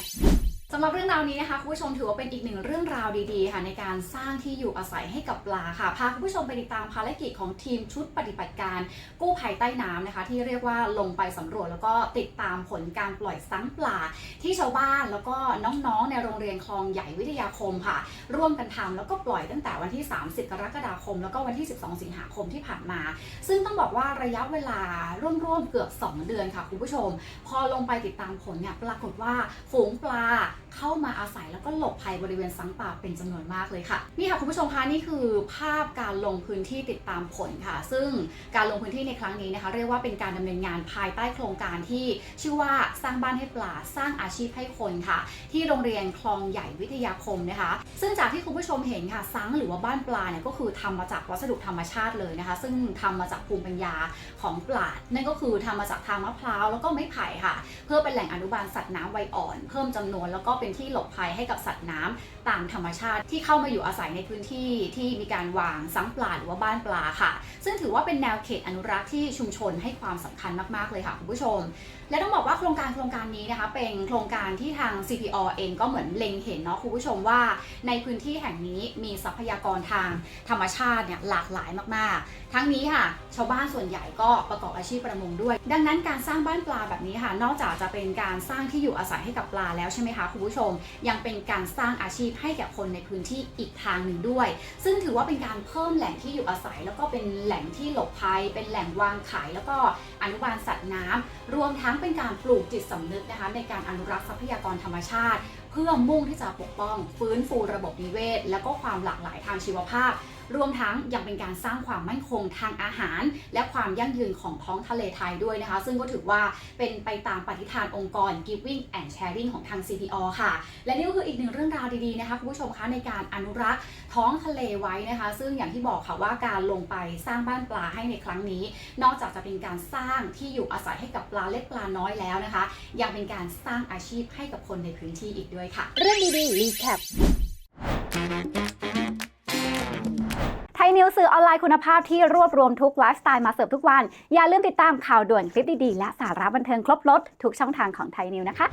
sehat. ำหรับเรื่องราวนี้นะคะคุณผู้ชมถือว่าเป็นอีกหนึ่งเรื่องราวดีๆค่ะในการสร้างที่อยู่อาศัยให้กับปลาค่ะพาคุณผู้ชมไปติดตามภารกิจของทีมชุดปฏิบัติการ กู้ภัยใต้น้ำนะคะ ที่เรียกว่าลงไปสำรวจแล้วก็ติดตามผลการปล่อยซังปลา ที่ชาวบ้านแล้วก็น้องๆ ในโรงเรียนคลองใหญ่วิทยาคมค่ะ ร่วมกันทำแล้วก็ปล่อยตั้งแต่วันที่ 30 กรกฎาคม แล้วก็วันที่ 12 สิงหาคมที่ผ่านมา ซึ่งต้องบอกว่าระยะเวลาร่วมๆเกือบ 2 เดือนค่ะคุณผู้ชม พอลงไปติดตามผลเนี่ยปรากฏว่าฝูงปลา เข้ามาอาศัยแล้วก็หลบภัยบริเวณสังป่าเป็นจำนวนมากเลยค่ะ นี่ค่ะคุณผู้ชมคะนี่คือภาพการลงพื้นที่ติดตามผลค่ะ ซึ่งการลงพื้นที่ในครั้งนี้นะคะ เรียกว่าเป็นการดำเนินงานภายใต้โครงการที่ชื่อว่าสร้างบ้านให้ปลาสร้างอาชีพให้คนค่ะ ที่โรงเรียนคลองใหญ่วิทยาคมนะคะ ซึ่งจากที่คุณผู้ชมเห็นค่ะซังหรือว่าบ้านปลาเนี่ยก็คือทำมาจากวัสดุธรรมชาติเลยนะคะ ซึ่งทำมาจากภูมิปัญญาของปลาดนั่นก็คือทำมาจากทางมะพร้าวแล้วก็ไม้ไผ่ค่ะ เพื่อเป็นแหล่งอนุบาลสัตว์น้ำวัยอ่อน เพิ่มจำนวนแล้วก็เป็นที่หลบภัยให้กับสัตว์น้ำตามธรรมชาติที่เข้ามาอยู่อาศัยในพื้นที่ที่มีการวางซังปลาหรือว่าบ้านปลาค่ะ ซึ่งถือว่าเป็นแนวเขตอนุรักษ์ที่ชุมชนให้ความสำคัญมาก ๆ เลยค่ะคุณผู้ชม และต้องบอกว่าโครงการโครงการนี้นะคะเป็นโครงการที่ทาง CPO เองก็เหมือนเล็งเห็นเนาะคุณผู้ชมว่า ในพื้นที่แห่งนี้มีทรัพยากรทางธรรมชาติเนี่ยหลากหลายมาก ๆ ทั้งนี้ค่ะชาวบ้านส่วนใหญ่ก็ประกอบอาชีพประมงด้วย ดังนั้นการสร้างบ้านปลาแบบนี้ค่ะ นอกจากจะเป็นการสร้างที่อยู่อาศัยให้กับปลาแล้วใช่ไหมคะคุณผู้ชมยังเป็นการสร้างอาชีพให้แก่คนในพื้นที่อีกทางหนึ่งด้วย ซึ่งถือว่าเป็นการเพิ่มแหล่งที่อยู่อาศัย แล้วก็เป็นแหล่งที่หลบภัย เป็นแหล่งวางขาย แล้วก็อนุบาลสัตว์น้ำรวมทั้งเป็นการปลูกจิตสำนึกนะคะในการอนุรักษ์ทรัพยากรธรรมชาติ เพื่อมุ่งที่จะปกป้อง ฟื้นฟูระบบนิเวศ และก็ความหลากหลายทางชีวภาพ รวมทั้งยังเป็นการสร้างความมั่นคงทางอาหาร และความยั่งยืนของท้องทะเลไทยด้วยนะคะ ซึ่งก็ถือว่าเป็นไปตามปฏิฐานองค์กร Giving and Sharing ของทาง CPO ค่ะ และนี่ก็คืออีกหนึ่งเรื่องราวดีๆนะคะคุณผู้ชมคะในการอนุรักษ์ท้องทะเลไว้นะคะ ซึ่งอย่างที่บอกค่ะว่าการลงไปสร้างบ้านปลาให้ในครั้งนี้ นอกจากจะเป็นการสร้างที่อยู่อาศัยให้กับปลาเล็กปลาน้อยแล้วนะคะ ยังเป็นการสร้างอาชีพให้กับคนในพื้นที่อีกด้วยค่ะ เรื่องดีๆรีแคป วสื่อออนไลน์คุณภาพที่รวบรวมทุกไลฟ์สไตล์มาเสิร์ฟทุกวัน อย่าลืมติดตามข่าวด่วนคลิปดีๆ และสาระบันเทิงครบรถทุกช่องทางของไทยนิวนะคะ